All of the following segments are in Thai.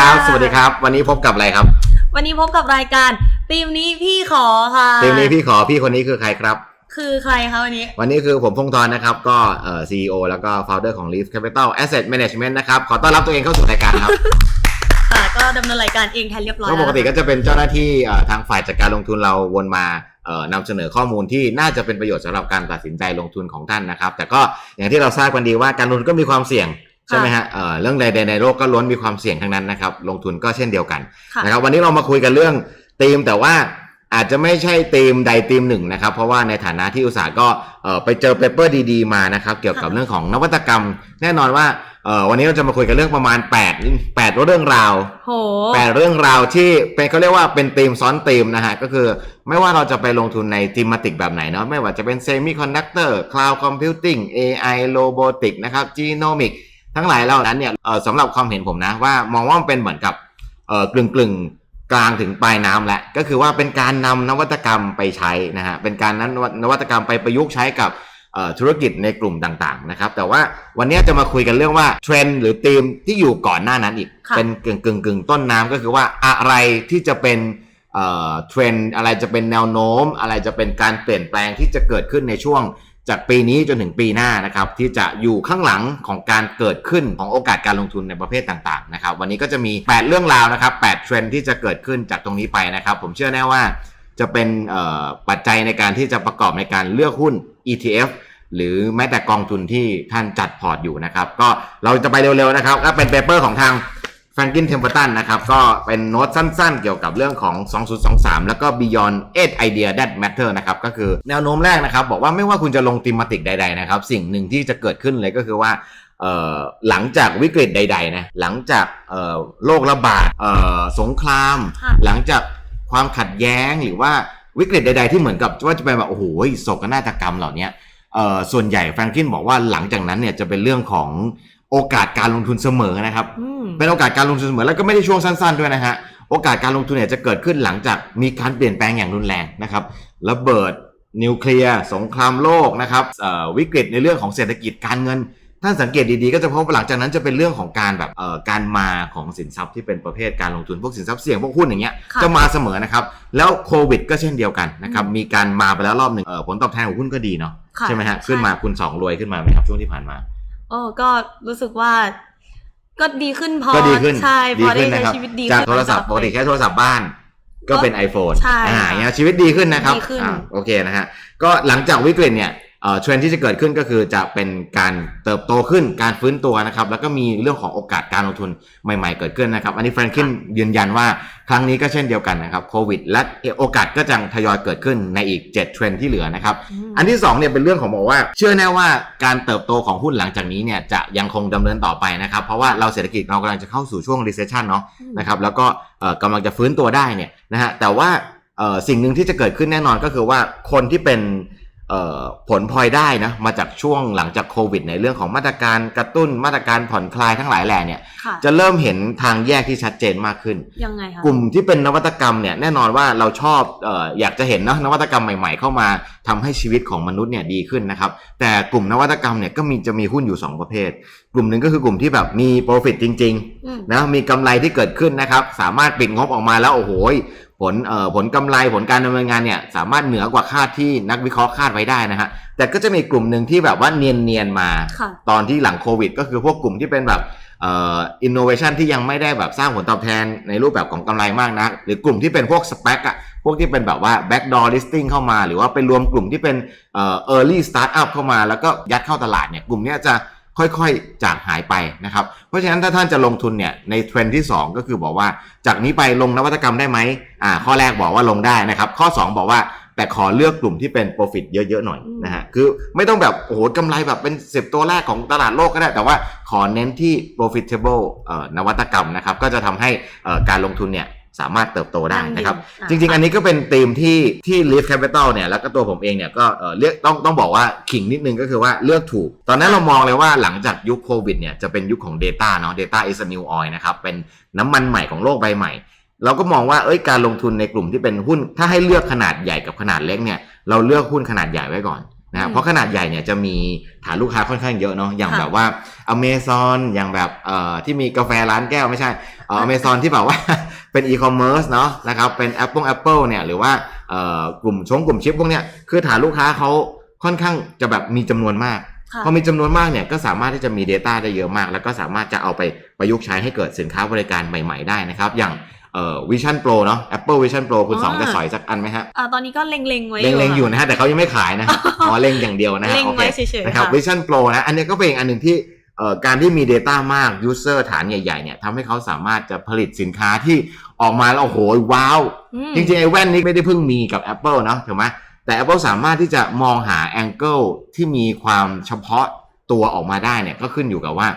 ครับ สวัสดีครับ วันนี้พบกับอะไรครับ วันนี้พบกับรายการทีมนี้พี่ขอค่ะทีมนี้พี่ขอพี่คนนี้คือใครครับ คือใครคะวันนี้ วันนี้คือผมพงศ์ธรนะครับ ก็เอ่อ CEO แล้วก็ founder ของ Leaf Capital Asset Management นะครับ ขอต้อนรับตัวเองเข้าสู่รายการครับค่ะก็ดำเนินรายการเองแทนเรียบร้อยก็แล้วปกติก็จะเป็นเจ้าหน้าที่เอ่อทางฝ่ายจัดการลงทุนเราวนมาเอ่อนำเสนอข้อมูลที่น่าจะเป็นประโยชน์สำหรับการตัดสินใจลงทุนของท่านนะครับ แต่ก็อย่างที่เราทราบกันดีว่าการลงทุนก็มีความเสี่ยง ใช่ไหมฮะเอ่อเรื่องใดๆในโลกก็ล้วนมีความเสี่ยงทั้งนั้นนะครับ ลงทุนก็เช่นเดียวกันค่ะนะครับวันนี้เรามาคุยกันเรื่องธีมแต่ว่าอาจจะไม่ใช่ธีมใดธีมหนึ่งนะครับ เพราะว่าในฐานะที่อุตสาห์ก็เอ่อไปเจอเปเปอร์ดีๆมานะครับ เกี่ยวกับค่ะเรื่องของนวัตกรรม แน่นอนว่าเอ่อวันนี้เราจะมาคุยกันเรื่องประมาณ 8 8เรื่องราวโหแปดเรื่องราวที่เป็นเขาเรียกว่าเป็นธีมซ้อนธีมนะฮะก็คือไม่ว่าเราจะไปลงทุนในธีมติกแบบไหนเนาะไม่ว่าจะเป็นเซมิคอนดักเตอร์คลาวด์คอมพิวติ้ง AI โ o บ o ติกนะครับจีโนมิก ทั้งหลายเหล่านั้นเนี่ยเอ่อสำหรับความเห็นผมนะว่ามองว่ามันเป็นเหมือนกับเอ่อกลึ่งกลึงๆกลางถึงปลายน้ำแหละก็คือว่าเป็นการนำนวัตกรรมไปใช้นะฮะเป็นการนั้นนวัตกรรมไปประยุกต์ใช้กับเอ่อธุรกิจในกลุ่มต่างๆนะครับแต่ว่าวันนี้จะมาคุยกันเรื่องว่าเทรนด์หรือธีมที่อยู่ก่อนหน้านั้นอีกค่ะเป็นกึ่งกึ่งกึ่งต้นน้ำก็คือว่าอะไรที่จะเป็นเอ่อเทรนด์อะไรจะเป็นแนวโน้ม อะไรจะเป็นการเปลี่ยนแปลงที่จะเกิดขึ้นในช่วง จากปีนี้จนถึงปีหน้านะครับที่จะอยู่ข้างหลังของการเกิดขึ้นของโอกาสการลงทุนในประเภทต่างๆนะครับวันนี้ก็จะมี 8 เรื่องราวนะครับ8เทรนด์ที่จะเกิดขึ้นจากตรงนี้ไปนะครับ ผมเชื่อแน่ว่าจะเป็นปัจจัยในการที่จะประกอบในการเลือกหุ้น ETF หรือแม้แต่กองทุนที่ท่านจัดพอร์ตอยู่นะครับ ก็เราจะไปเร็วๆนะครับก็เป็นเปเปอร์ของทาง แฟรงกินเทมเ r อร์ตันนะครับก็เป็นโน้ตสั้นๆ เกี่ยวกับเรื่องของ 2023 แล้วก็ Beyond 8 Idea That Matter นะครับก็คือแนวโน้มแรกนะครับ บอกว่าไม่ว่าคุณจะลงติมติกใดๆนะครับ สิ่งหนึ่งที่จะเกิดขึ้นเลยก็คือว่าเอ่อหลังจากวิกฤตใดๆนะหลังจากเอ่อโรคระบาดเอ่อสงครามค่ะหลังจากความขัดแย้งหรือว่าวิกฤตใด ๆ ที่เหมือนกับว่าจะเป็นแบบโอ้โหโศกนาฏกรรมเหล่านี้เอ่อส่วนใหญ่แฟรงกินบอกว่าหลังจากนั้นเนี่ยจะเป็นเรื่องของ โอกาสการลงทุนเสมอนะครับอืมเป็นโอกาสการลงทุนเสมอแล้วก็ไม่ได้ช่วงสั้น ๆด้วยนะฮะ โอกาสการลงทุนเนี่ยจะเกิดขึ้นหลังจากมีการเปลี่ยนแปลงอย่างรุนแรงนะครับ ระเบิดนิวเคลียร์สงครามโลกนะครับเอ่อวิกฤตในเรื่องของเศรษฐกิจการเงินท่านสังเกตดีๆ ก็จะพบว่าหลังจากนั้นจะเป็นเรื่องของการแบบเอ่อการมาของสินทรัพย์ที่เป็นประเภทการลงทุนพวกสินทรัพย์เสี่ยงพวกหุ้นอย่างเงี้ยค่ะจะมาเสมอนะครับ แล้วโควิดก็เช่นเดียวกันนะครับอืมมีการมาไปแล้วรอบหนึ่งเอ่อผลตอบแทนของหุ้นก็ดีเนาะค่ะใช่ไหมฮะใช่ขึ้นมาคุณสองรวยขึ้นมาไหมครับช่วงที่ผ่านมา โอ้ก็รู้สึกว่า ก็ดีขึ้นพอก็ดีขึ้นใช่พดีอได้ขึ้นใช้นะครับชีวิตดีจากขึ้นโทรศัพท์ปกติแค่โทรศัพท์บ้านก็เป็น iPhone ใช่อ่าค่ะเนี่ยชีวิตดีขึ้นนะครับดีขึ้นอ่าโอเคนะฮะก็หลังจากวิกฤตเนี่ย เอ่อเทรนด์ที่จะเกิดขึ้นก็คือจะเป็นการเติบโตขึ้นการฟื้นตัวนะครับ แล้วก็มีเรื่องของโอกาสการลงทุนใหม่ๆเกิดขึ้นนะครับ อันนี้แฟรงคินยืนยันว่าครั้งนี้ก็เช่นเดียวกันนะครับโควิดและโอกาสก็จะทยอยเกิดขึ้นในอีก 7 เทรนด์ที่เหลือนะครับมอันที่2เนี่ยเป็นเรื่องของบอกว่า เชื่อแน่ว่าการเติบโตของหุ้นหลังจากนี้เนี่ยจะยังคงดำเนินต่อไปนะครับ เพราะว่าเราเศรษฐกิจเรากำลังจะเข้าสู่ช่วง recession เนาะนะครับแล้วก็เอ่อกำลังจะฟื้นตัวได้เนี่ยนะฮะแต่ว่าเอ่อสิ่งหนึ่งที่จะเกิดขึ้นแน่นอนก็คือว่าคนที่เป็นเอ่อ ผลพลอยได้นะมาจากช่วงหลังจากโควิด ในเรื่องของมาตรการกระตุ้นมาตรการผ่อนคลายทั้งหลายแหล่เนี่ยค่ะจะเริ่มเห็นทางแยกที่ชัดเจนมากขึ้นยังไงคะกลุ่มที่เป็นนวัตกรรมเนี่ยแน่นอนว่าเราชอบเอออยากจะเห็นเนอะนวัตกรรมใหม่ ๆ เข้ามาทำให้ชีวิตของมนุษย์เนี่ยดีขึ้นนะครับแต่กลุ่มนวัตกรรมเนี่ยก็มีจะมีหุ้นอยู่สองประเภท กลุ่มหนึ่งก็คือกลุ่มที่แบบมี profit จริงๆอืมนะมีกำไรที่เกิดขึ้นนะครับสามารถปิดงบออกมาแล้วโอ้โห ผลเอ่อผลกำไรผลการดำเนินงานเนี่ยสามารถเหนือกว่าคาดที่นักวิเคราะห์คาดไว้ได้นะฮะแต่ก็จะมีกลุ่มหนึ่งที่แบบว่าเนียนๆมาค่ะตอนที่หลังโควิด ก็คือพวกกลุ่มที่เป็นแบบเอ่ออินโนเวชันที่ยังไม่ได้แบบสร้างผลตอบแทนในรูปแบบของกำไรมากนัก หรือกลุ่มที่เป็นพวกสเปกอะพวกที่เป็นแบบว่า backdoor listing เข้ามา หรือว่าไปรวมกลุ่มที่เป็นเอ่อ early startup เข้ามา แล้วก็ยัดเข้าตลาดเนี่ยกลุ่มเนี้ยจะ ค่อยๆ จากหายไปนะครับ เพราะฉะนั้นถ้าท่านจะลงทุนเนี่ยในเทรนที่ 2 ก็คือบอกว่าจากนี้ไปลงนวัตกรรมได้ไหมอ่าข้อแรกบอกว่าลงได้นะครับ ข้อ 2 บอกว่าแต่ขอเลือกกลุ่มที่เป็น profit เยอะ ๆ หน่อยนะฮะคือไม่ต้องแบบโอ้โหกำไรแบบเป็น 10 ตัวแรกของตลาดโลกก็ได้ แต่ว่าขอเน้นที่ profitable เอ่อนวัตกรรมนะครับ ก็จะทำให้การลงทุนเนี่ย สามารถเติบโตได้นะครับอ่าจริง ๆ อันนี้ก็เป็นธีมที่ที่ Leaf Capital เนี่ยแล้วก็ตัวผมเองเนี่ยก็เอ่อเลือกต้องต้องบอกว่าขิงนิดนึงก็คือว่าเลือกถูก ตอนนั้นเรามองเลยว่าหลังจากยุคโควิดเนี่ยจะเป็นยุคของ Data เนาะ Data is a new oil นะครับ เป็นน้ำมันใหม่ของโลกใบใหม่ เราก็มองว่าเอ้ยการลงทุนในกลุ่มที่เป็นหุ้น ถ้าให้เลือกขนาดใหญ่กับขนาดเล็กเนี่ยเราเลือกหุ้นขนาดใหญ่ไว้ก่อน นะอืฮะมเพราะขนาดใหญ่เนี่ยจะมีฐานลูกค้าค่อนข้างเยอะเนาะอย่างค่ะแบบว่าอเมซอนอย่างแบบเอ่อที่มีกาแฟร้านแก้วไม่ใช่เอ่ออเมซอนที่แบบว่าเป็นอีคอมเมิร์ซเนาะนะครับเป็น Apple Apple เนี่ยหรือว่าเอ่อกลุ่มชงกลุ่มชิปพวกเนี้ยคือฐานลูกค้าเขาค่อนข้างจะแบบมีจำนวนมากค่ะพอมีจำนวนมากเนี่ยก็สามารถที่จะมี Data ได้เยอะมาก แล้วก็สามารถจะเอาไปประยุกต์ใช้ให้เกิดสินค้าบริการใหม่ ๆ ได้นะครับ อย่าง เอ่อ Vision Pro เนาะ Apple Vision Pro คุณอ๋อสองจะสอยสักอันไหมฮะอ่าตอนนี้ก็เล็งๆไว้เล็งๆอยู่ค่ะนะฮะแต่เขายังไม่ขายนะฮะอ๋อเล็งอย่างเดียวนะฮะเล็งโอเคไว้เฉยๆนะครับค่ะ Vision Pro นะอันนี้ก็เป็นอีกอันหนึ่งที่เอ่อการที่มี Data มาก User ฐานใหญ่ๆเนี่ยทำให้เขาสามารถจะผลิตสินค้าที่ออกมาแล้วโอ้โหว้าวอืมจริงๆ ไอ้แว่นนี้ไม่ได้เพิ่งมีกับ Apple เนาะถูกไหมแต่ Apple สามารถที่จะมองหาแองเกิลที่มีความเฉพาะตัวออกมาได้เนี่ยก็ขึ้นอยู่กับว่า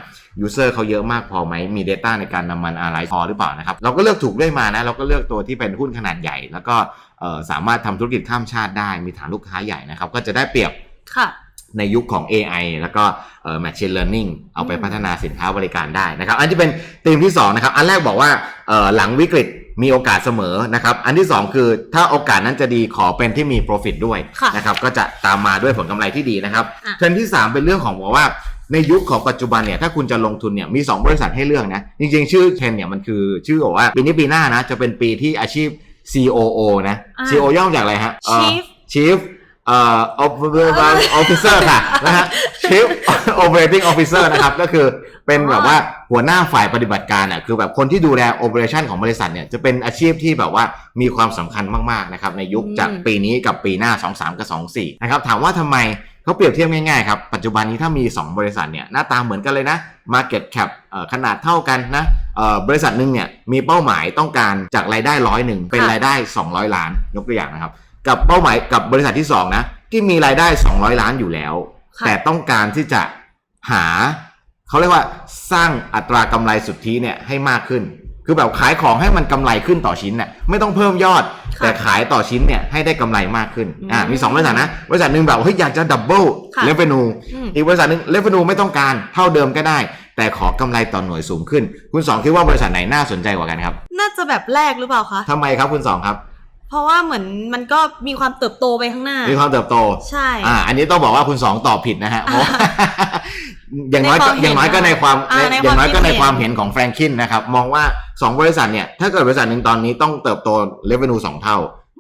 User เขาเยอะมากพอไหมมี Data ในการนำมันอะไรพอหรือเปล่านะครับ เราก็เลือกถูกด้วยมานะ เราก็เลือกตัวที่เป็นหุ้นขนาดใหญ่ แล้วก็เอ่อสามารถทำธุรกิจข้ามชาติได้ มีฐานลูกค้าใหญ่นะครับ ก็จะได้เปรียบค่ะในยุคของ AI แล้วก็เอ่อ Machine Learning เอาไปอืมพัฒนาสินค้าบริการได้นะครับ อันที่เป็นธีมที่2นะครับ อันแรกบอกว่าเอ่อหลังวิกฤตมีโอกาสเสมอนะครับ อันที่ 2 คือถ้าโอกาสนั้นจะดีขอเป็นที่มี Profit ด้วยค่ะนะครับ ก็จะตามมาด้วยผลกำไรที่ดีนะครับอะเทรนด์ที่ 3 เป็นเรื่องของบอกว่า ในยุคของปัจจุบันเนี่ยถ้าคุณจะลงทุนเนี่ยมี 2 บริษัทให้เลือกนะ จริงๆ ชื่อเทรนด์เนี่ยมันคือชื่อบอกว่าปีนี้ปีหน้านะ จะเป็นปีที่อาชีพ COO นะ อ่า COO ย่อมาจากอะไรฮะเอ่อ Chief Chief เอ่อ Operating Officer ค่ะนะฮะ Chief Operating Officer นะครับ ก็คือเป็นแบบว่าหัวหน้าฝ่ายปฏิบัติการอะคือแบบคนที่ดูแล operation ของบริษัทเนี่ยจะเป็นอาชีพที่แบบว่ามีความสำคัญมากๆนะครับในยุคอืมจากปีนี้กับปีหน้า 23 กับ 24 นะครับ ถามว่าทำไม เขาเปรียบเทียบง่ายๆครับ ปัจจุบันนี้ถ้ามี 2 บริษัทเนี่ยหน้าตาเหมือนกันเลยนะ Market Cap เอ่อขนาดเท่ากันนะเอ่อบริษัทหนึ่งเนี่ยมีเป้าหมายต้องการจากรายได้ร้อยหนึ่งเป็นค่ะรายได้ 200 ล้านยกตัวอย่างนะครับ กับเป้าหมายกับบริษัทที่2นะที่มีรายได้ 200 ล้านอยู่แล้วค่ะแต่ต้องการที่จะหาเขาเรียกว่าสร้างอัตรากำไรสุทธิเนี่ยให้มากขึ้น คือแบบขายของให้มันกำไรขึ้นต่อชิ้นเนี่ยไม่ต้องเพิ่มยอดค่ะ แต่ขายต่อชิ้นเนี่ยให้ได้กำไรมากขึ้นอ่าอืมมี2บริษัทนะบริษัทหนึ่งแบบเฮ้ยอยากจะดับเบิลค่ะเลเวนูอืมอีกบริษัทหนึ่งเลเวนูไม่ต้องการเท่าเดิมก็ได้ แต่ขอกำไรต่อหน่วยสูงขึ้น คุณสองคิดว่าบริษัทไหนน่าสนใจกว่ากันครับน่าจะแบบแรกหรือเปล่าคะทำไมครับคุณสองครับเพราะว่าเหมือนมันก็มีความเติบโตไปข้างหน้า มีความเติบโต ใช่ อ่า อันนี้ต้องบอกว่าคุณสองตอบผิดนะฮะเพราะว่า อย่างน้อยก็ในความเห็นอย่างน้อยก็ในความอ่าในอย่างน้อยก็ในความความคิดเห็นเห็นของแฟรงคินนะครับ มองว่า 2 บริษัทเนี่ย ถ้าเกิดบริษัทหนึ่งตอนนี้ต้องเติบโตเลเวนูสองเท่า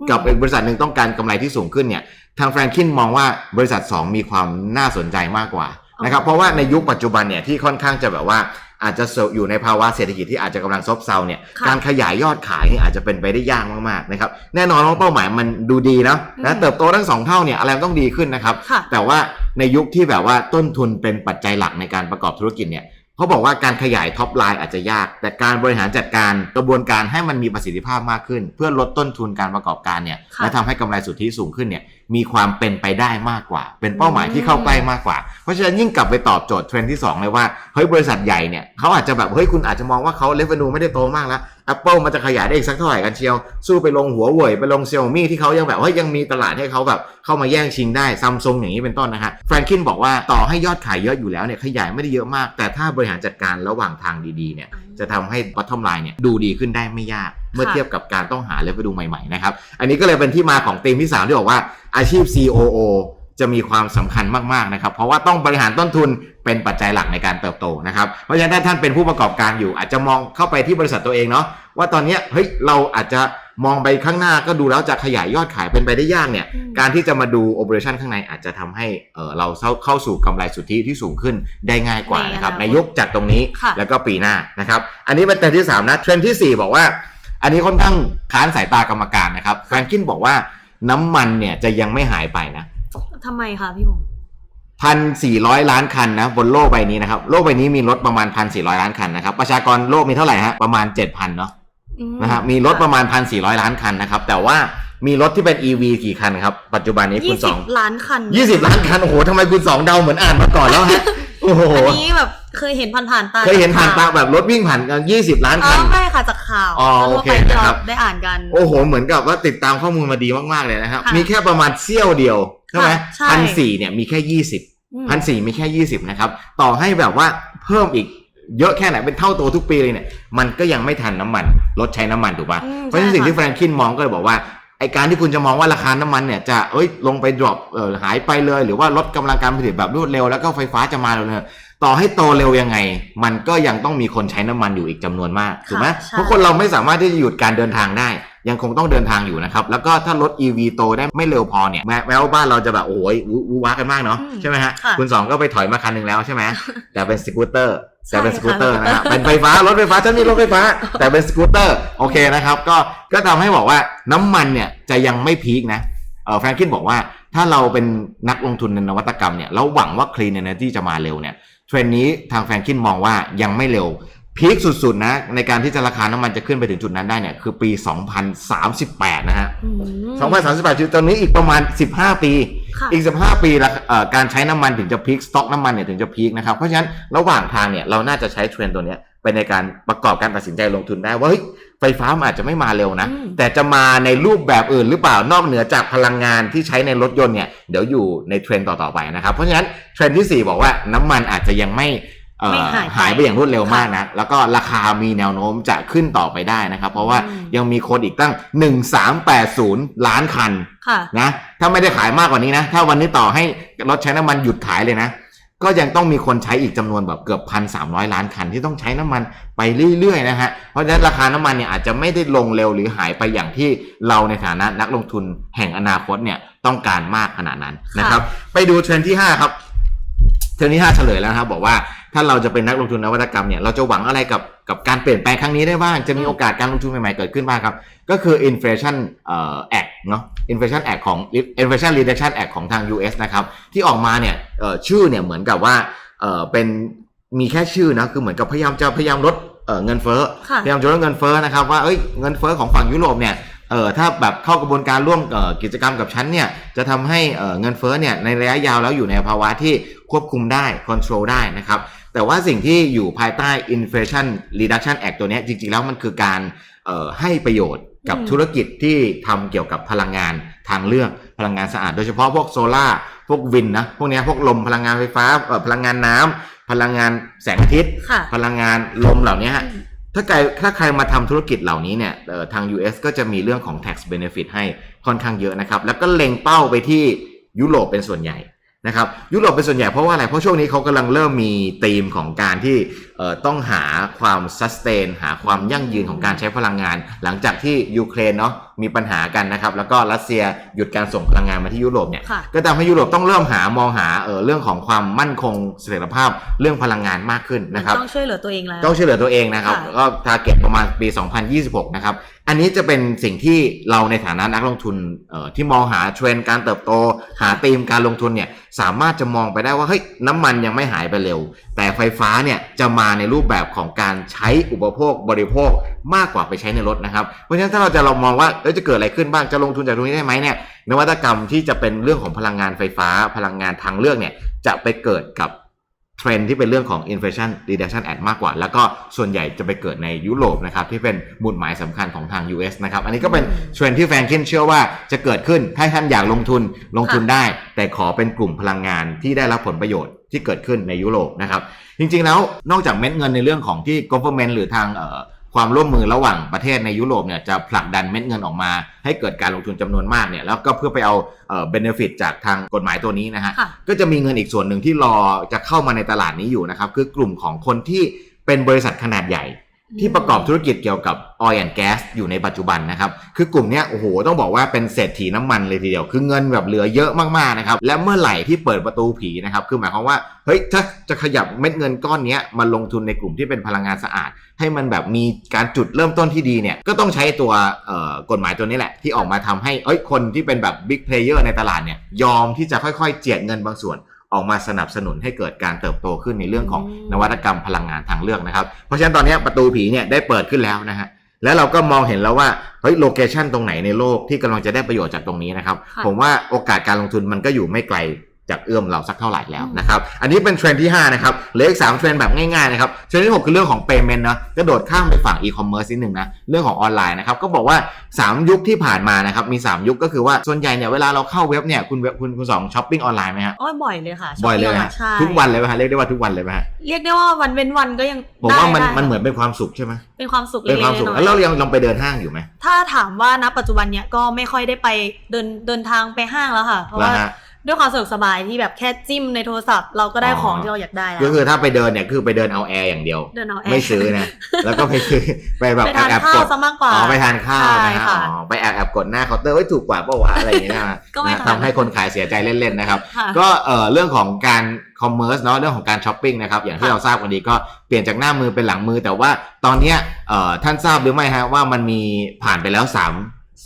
กับอีกบริษัทหนึ่งต้องการกำไรที่สูงขึ้นเนี่ย ทางแฟรงคินมองว่าบริษัท 2 มีความน่าสนใจมากกว่านะครับ เพราะว่าในยุคปัจจุบันเนี่ยที่ค่อนข้างจะแบบว่า อาจจะอยู่ในภาวะเศรษฐกิจที่อาจจะกำลังซบเซาเนี่ยค่ะการขยายยอดขายนี่อาจจะเป็นไปได้ยากมากๆนะครับแน่นอนว่าเป้าหมายมันดูดีนะนะอืมเติบโตทั้งสองเท่าเนี่ยอะไรมันต้องดีขึ้นนะครับค่ะแต่ว่าในยุคที่แบบว่าต้นทุนเป็นปัจจัยหลักในการประกอบธุรกิจเนี่ยเขาบอกว่าการขยายท็อปไลน์อาจจะยาก แต่การบริหารจัดการกระบวนการให้มันมีประสิทธิภาพมากขึ้น เพื่อลดต้นทุนการประกอบการเนี่ยค่ะและทำให้กำไรสุทธิสูงขึ้นเนี่ย มีความเป็นไปได้มากกว่า เป็นเป้าหมายที่เข้าใกล้มากกว่า เพราะฉะนั้นยิ่งกลับไปตอบโจทย์เทรนด์ที่สองเลยว่า เฮ้ยบริษัทใหญ่เนี่ยเขาอาจจะแบบ เฮ้ยคุณอาจจะมองว่าเขาเลเวนูไม่ได้โตมากแล้ว Apple มันจะขยายได้อีกสักเท่าไหร่กันเชียว สู้ไปลงหัวเว่ยไปลงเซี่ยมี่ที่เขายังแบบเฮ้ยยังมีตลาดให้เขาแบบเข้ามาแย่งชิงได้ซัมซุงอย่างนี้เป็นต้นนะฮะแฟรงคินบอกว่าต่อให้ยอดขายเยอะอยู่แล้วเนี่ยขยายไม่ได้เยอะมาก แต่ถ้าบริหารจัดการระหว่างทางดีๆเนี่ยจะทำให้ bottom line เนี่ยดูดีขึ้นได้ไม่ยาก เมื่อเทียบกับการต้องหาเลเวลดูใหม่ๆนะครับ อันนี้ก็เลยเป็นที่มาของธีมที่สามที่บอกว่าอาชีพ COO จะมีความสำคัญมากๆนะครับ เพราะว่าต้องบริหารต้นทุนเป็นปัจจัยหลักในการเติบโตนะครับ เพราะฉะนั้นถ้าท่านเป็นผู้ประกอบการอยู่ อาจจะมองเข้าไปที่บริษัทตัวเองเนาะว่าตอนเนี้ยเฮ้ยเราอาจจะ มองไปข้างหน้าก็ดูแล้วจะขยายยอดขายเป็นไปได้ยากเนี่ยอืมการที่จะมาดูโอเปอเรชันข้างในอาจจะทำให้เออเราเข้าเข้าสู่กำไรสุทธิที่สูงขึ้นได้ง่ายกว่านะครับในในอนาคตยุคจากตรงนี้ค่ะแล้วก็ปีหน้านะครับ อันนี้เป็นเทรนด์ที่ 3 นะเทรนด์ทีสี่ 4 บอกว่า อันนี้ค่อนข้างค้านสายตากรรมการนะครับแฟรงกินบอกว่าน้ำมันเนี่ยจะยังไม่หายไปนะทำไมคะพี่ผมพันสี่ร้อยล้านคันนะบนโลกใบนี้นะครับ โลกใบนี้มีรถประมาณพันสี่ร้อยล้านคันนะครับ ประชากรโลกมีเท่าไหร่ฮะประมาณเจ็ดพันเนาะอืม นะฮะมีรถประมาณพันสี่ร้อยล้านคันนะครับ แต่ว่ามีรถที่เป็น EV กี่คันครับ ปัจจุบันนี้คุยี่ณสสิอบงล้านคันยี่สิบล้านคัน โอ้โหทำไมคุณสองเดาเหมือนอ่านมาก่อนแล้วฮะโอ้โห อันนี้แบบเคยเห็นผ่านๆตาเคยเห็นผ่านตาแบบรถวิ่งผ่านกันยี่สิบล้านอ๋คัอนไม่ค่ะจากข่าวอ๋อโอเคทั่วไปที่นะครับเราได้อ่านกัน โอ้โห เหมือนกับว่าติดตามข้อมูลมาดีมากๆเลยนะครับ ค่ะมีแค่ประมาณเสี้ยวเดียวใช่ไหมค่ะใช่ พันสี่เนี่ยมีแค่ยี่สิบอืมพันสี่มีแค่ยี่สิบนะครับ ต่อให้แบบว่าเพิ่มอีก เยอะแค่ไหนเป็นเท่าตัวทุกปีเลยเนี่ยมันก็ยังไม่ทันน้ำมันลดใช้น้ำมันถูกป่ะอืมเพราะฉะนั้นใช่สิ่งที่ค่ะแฟรงคินมองก็เลยบอกว่าไอการที่คุณจะมองว่าราคาน้ำมันเนี่ยจะเอ้ยลงไป drop เออหายไปเลย หรือว่าลดกำลังการผลิตแบบรวดเร็วแล้วก็ไฟฟ้าจะมาเร็วเนี่ยต่อให้โตเร็วยังไง มันก็ยังต้องมีคนใช้น้ำมันอยู่อีกจำนวนมากถูกไหมใช่เพราะคนเราไม่สามารถที่จะหยุดการเดินทางได้ ยังคงต้องเดินทางอยู่นะครับ แล้วก็ถ้ารถ EV โตได้ไม่เร็วพอเนี่ยแม้แม้ว่าบ้านเราจะแบบโอ้ยวูวูว้ากันมากเนาะอืมใช่ไหมฮะค่ะคุณสองก็ไปถอยมาคันหนึ่งแล้วใช่ไหมแต่เป็นสกูตเตอร์ใช่ แต่เป็นสกูตเตอร์ค่ะนะฮะเป็นไฟฟ้ารถไฟฟ้าฉันมีรถไฟฟ้า แต่เป็นสกูตเตอร์โอเคนะครับ ก็ก็ทำให้บอกว่าน้ำมันเนี่ยจะยังไม่พีคนะเออแฟรงคินบอกว่าถ้าเราเป็นนักลงทุนในนวัตกรรมเนี่ยแล้วหวังว่า clean energy จะมาเร็วเนี่ยเทรนด์นี้ทางแฟรงคินมองว่ายังไม่เร็ว พีคสุดๆนะในการที่จะราคาน้ำมันจะขึ้นไปถึงจุดนั้นได้เนี่ยคือปี 2038 นะฮะอืม2038คือตอนนี้อีกประมาณ 15 ปีค่ะอีก 15 ปีละเอ่อการใช้น้ำมันถึงจะพีคสต็อกน้ำมันเนี่ยถึงจะพีคนะครับเพราะฉะนั้นระหว่างทางเนี่ยเราน่าจะใช้เทรนด์ตัวเนี้ยไปในการประกอบการตัดสินใจลงทุนได้ว่าเฮ้ยไฟฟ้ามันอาจจะไม่มาเร็วนะอืมแต่จะมาในรูปแบบอื่นหรือเปล่านอกเหนือจากพลังงานที่ใช้ในรถยนต์เนี่ยเดี๋ยวอยู่ในเทรนด์ต่อๆไปนะครับเพราะฉะนั้นเทรนด์ที่ 4 บอกว่าน้ำมันอาจจะยังไม่เอ่อไม่ หายไปหายไปอย่างรวดเร็วมากนะแล้วก็ราคามีแนวโน้มจะขึ้นต่อไปได้นะครับ เพราะว่าอืมยังมีคนอีกตั้ง 1380 ล้านคันค่ะนะถ้าไม่ได้ขายมากกว่านี้นะ ถ้าวันนี้ต่อให้รถใช้น้ำมันหยุดขายเลยนะ ก็ยังต้องมีคนใช้อีกจำนวนแบบเกือบพันสามร้อยล้านคันที่ต้องใช้น้ำมันไปเรื่อยๆนะฮะเพราะฉะนั้นราคาน้ำมันเนี่ยอาจจะไม่ได้ลงเร็วหรือหายไปอย่างที่เราในฐานะนักลงทุนแห่งอนาคตเนี่ยต้องการมากขนาดนั้นนะครับ ไปดูเทรนด์ที่5ครับเทรนด์ที่5เฉลยแล้วนะครับบอกว่า ถ้าเราจะเป็นนักลงทุนนวัตกรรมเนี่ยเราจะหวังอะไรกับกับการเปลี่ยนแปลงครั้งนี้ได้บ้าง จะมีโอกาสการลงทุนใหม่ๆเกิดขึ้นบ้างครับ ก็คือ Inflation เอ่อ Act เนาะ Inflation Act ของ Inflation Reduction Act ของทาง US นะครับที่ออกมาเนี่ยเอ่อชื่อเนี่ยเหมือนกับว่าเอ่อเป็นมีแค่ชื่อนะคือเหมือนกับพยายามจะพยายามลดเอ่อเงินเฟ้อค่ะพยายามจะลดเงินเฟ้อนะครับว่าเอ้ยเงินเฟ้อของฝั่งยุโรปเนี่ยเออถ้าแบบเข้ากระบวนการร่วมเอ่อกิจกรรมกับฉันเนี่ยจะทำให้เอ่อเงินเฟ้อเนี่ยในระยะยาวแล้วอยู่ในภาวะที่ควบคุมได้ control ได้นะครับ แต่ว่าสิ่งที่อยู่ภายใต้ Inflation Reduction Act ตัวเนี้ยจริงๆ แล้วมันคือการเอ่อให้ประโยชน์กับอืมธุรกิจที่ทำเกี่ยวกับพลังงานทางเลือกพลังงานสะอาด โดยเฉพาะพวกโซลา่าพวกวินนะพวกเนี้ยพวกลมพลังงานไฟฟ้าเอ่อพลังงานน้ำพลังงานแสงอาทิตย์ค่ะพลังงานลมเหล่านี้ฮะอืมถ้าใครถ้าใครมาทำธุรกิจเหล่านี้เนี่ยเอ่อทาง US ก็จะมีเรื่องของ tax benefit ให้ค่อนข้างเยอะนะครับ แล้วก็เล็งเป้าไปที่ยุโรปเป็นส่วนใหญ่ นะครับยุโรปเป็นส่วนใหญ่เพราะว่าอะไรเพราะช่วงนี้เขากำลังเริ่มมีธีมของการที่ต้องหาความ sustain หาความยั่งยืนของการใช้พลังงาน หลังจากที่ยูเครนเนาะมีปัญหากันนะครับ แล้วก็รัสเซียหยุดการส่งพลังงานมาที่ยุโรปเนี่ยค่ะก็ทำให้ยุโรปต้องเริ่มหามองหาเออเรื่องของความมั่นคงเสถียรภาพเรื่องพลังงานมากขึ้นนะครับต้องช่วยเหลือตัวเองแล้วต้องช่วยเหลือตัวเองนะครับค่ะก็ทาร์เก็ตประมาณปี 2026 นะครับอันนี้จะเป็นสิ่งที่เราในฐานะนักลงทุนเอ่อที่มองหาเทรนด์การเติบโต หาธีมการลงทุนเนี่ยสามารถจะมองไปได้ว่าเฮ้ยน้ำมันยังไม่หายไปเร็ว แต่ไฟฟ้าเนี่ยจะมาในรูปแบบของการใช้อุปโภคบริโภคมากกว่าไปใช้ในรถนะครับเพราะฉะนั้นถ้าเราจะลองมองว่าเอ้ยจะเกิดอะไรขึ้นบ้างจะลงทุนจากตรงนี้ได้ไหมเนี่ยนวัตกรรมที่จะเป็นเรื่องของพลังงานไฟฟ้า พลังงานทางเลือกเนี่ยจะไปเกิดกับเทรนที่เป็นเรื่องของ Inflation Reduction Act มากกว่า แล้วก็ส่วนใหญ่จะไปเกิดในยุโรปนะครับที่เป็นหมุดหมายสำคัญของทาง US นะครับอันนี้ก็เป็นเทรนที่แฟรงคินเชื่อว่าจะเกิดขึ้นถ้าท่านอยากลงทุนลงทุนได้ แต่ขอเป็นกลุ่มพลังงานที่ได้รับผลประโยชน์ ที่เกิดขึ้นในยุโรปนะครับ จริงๆแล้วนอกจากเม็ดเงินในเรื่องของที่ government หรือทางเอ่อความร่วมมือระหว่างประเทศในยุโรปเนี่ยจะผลักดันเม็ดเงินออกมา ให้เกิดการลงทุนจำนวนมากเนี่ยแล้วก็เพื่อไปเอาเอ่อ benefit จากทางกฎหมายตัวนี้นะฮะค่ะก็จะมีเงินอีกส่วนหนึ่งที่รอจะเข้ามาในตลาดนี้อยู่นะครับคือกลุ่มของคนที่เป็นบริษัทขนาดใหญ่ ที่ประกอบธุรกิจเกี่ยวกับ oil and gas อยู่ในปัจจุบันนะครับ คือกลุ่มนี้โอ้โห ต้องบอกว่าเป็นเศรษฐีน้ำมันเลยทีเดียว คือเงินแบบเหลือเยอะมากๆนะครับ และเมื่อไหร่ที่เปิดประตูผีนะครับ คือหมายความว่า เฮ้ย ถ้าจะขยับเม็ดเงินก้อนนี้มาลงทุนในกลุ่มที่เป็นพลังงานสะอาด ให้มันแบบมีการจุดเริ่มต้นที่ดีเนี่ย ก็ต้องใช้ตัวกฎหมายตัวนี้แหละ ที่ออกมาทำให้เอ้ยคนที่เป็นแบบบิ๊กเพลเยอร์ในตลาดเนี่ยยอมที่จะค่อยๆ เจียดเงินบางส่วน ออกมาสนับสนุนให้เกิดการเติบโตขึ้นในเรื่องของอืมนวัตกรรมพลังงานทางเลือกนะครับ เพราะฉะนั้นตอนนี้ประตูผีเนี่ยได้เปิดขึ้นแล้วนะฮะแล้วเราก็มองเห็นแล้วว่าเฮ้ยโลเคชันตรงไหนในโลกที่กำลังจะได้ประโยชน์จากตรงนี้นะครับค่ะผมว่าโอกาสการลงทุนมันก็อยู่ไม่ไกล จากเอื้อมเราสักเท่าไหร่แล้วนะครับ อันนี้เป็นเทรนด์ที่ 5 นะครับเหลืออีก3เทรนด์แบบง่ายๆนะครับเทรนด์ที่ 6 คือเรื่องของ payment นะกระโดดข้ามไปฝั่ง e-commerce นิดหนึ่งนะเรื่องของออนไลน์นะครับก็บอกว่า 3 ยุคที่ผ่านมานะครับมี 3 ยุคก็คือว่าส่วนใหญ่เนี่ยเวลาเราเข้าเว็บเนี่ยคุณเว็บคุณคุณสองช้อปปิ้งออนไลน์ไหมฮะโอ้ยบ่อยเลยค่ะบ่อยเลยช้ฮะปปิ้งนไใช่ทุกวันเลยไหมฮะเรียกได้ว่าทุกวันเลยไหมฮะเรียกได้ว่าวันเว้นวันก็ยังผมได้ว่ามันได้มันเหมือนเป็นความสุขใช่ไหมเป็นความสุขเป็นความสุขล็กๆแล้วน้อยเรายังลองไปเดินห้างอยู่ไหมๆถ้าถามว่าณปัจจุบันเนี้ยก็ไม่ค่อยได้ไปเดินเดินทางไปห้างแล้วค่ะเพราะแล้วว่าฮะ ด้วยความสะดวกสบายที่แบบแค่จิ้มในโทรศัพท์ เราก็ได้อ๋อของที่เราอยากได้แล้ว ก็คือถ้าไปเดินเนี่ยคือไปเดินเอาแอร์อย่างเดียว เดินเอาแอร์ ไม่ซื้อนะแล้วก็ไปซื้อไปแบบไปแอทาบนแอบข้ากวดซะมากกว่า อ๋อไปทานข้าวนะใช่ฮะค่ะอ๋อไปแอบแอบกดหน้าเคาน์เตอร์เอ้ยถูกกว่าเปล่าวะอะไรอย่างเงี้ยนะก็ไม่นะทัน ทำให้คนขายเสียใจเล่นๆนะครับ ค่ะ ก็เอ่อเรื่องของการคอมเมอร์สเนาะเรื่องของการช้อปปิ้งนะครับอย่างที่ค่ะ เราทราบกันดีก็เปลี่ยนจากหน้ามือเป็นหลังมือ แต่ว่าตอนเนี้ยเอ่อท่านทราบหรือไม่ฮะว่ามันมีผ่านไปแล้ว3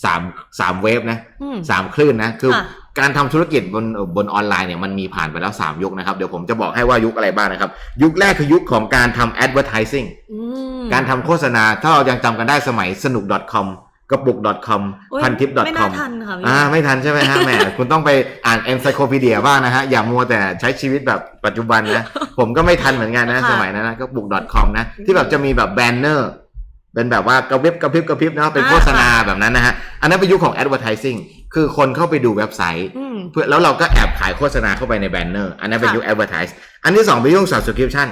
3 3เวฟนะอืม สามคลื่นนะคือค่ะ การทำธุรกิจบนบนออนไลน์เนี่ยมันมีผ่านไปแล้ว 3 ยุคนะครับ เดี๋ยวผมจะบอกให้ว่ายุคอะไรบ้างนะครับ ยุคแรกคือยุคของการทำ advertising อืมการทำโฆษณาถ้าเรายังจำกันได้สมัยสนุก .com กระปุก .com อุ๊ยพันทิปไม่น่า .com ทันค่ะพี่อ่าไม่ทันใช่ไหมฮะแหมคุณต้องไปอ่าน encyclopedia บ้างนะฮะ อย่ามัวแต่ใช้ชีวิตแบบปัจจุบันนะ ผมก็ไม่ทันเหมือนกันนะค่ะสมัยนั้นนะก็บุก .com นะ ที่แบบจะมีแบบแบนเนอร์เป็นแบบว่ากระพริบกระพริบกระพริบนะเป็นโฆษณาแบบนั้นนะฮะ อันนั้นเป็นยุคของ advertising คือคนเข้าไปดูเว็บไซต์อืมเพื่อแล้วเราก็แอบขายโฆษณาเข้าไปในแบนเนอร์ อันนั้นเป็นค่ะยุค advertise อันที่สองเป็นยุค subscription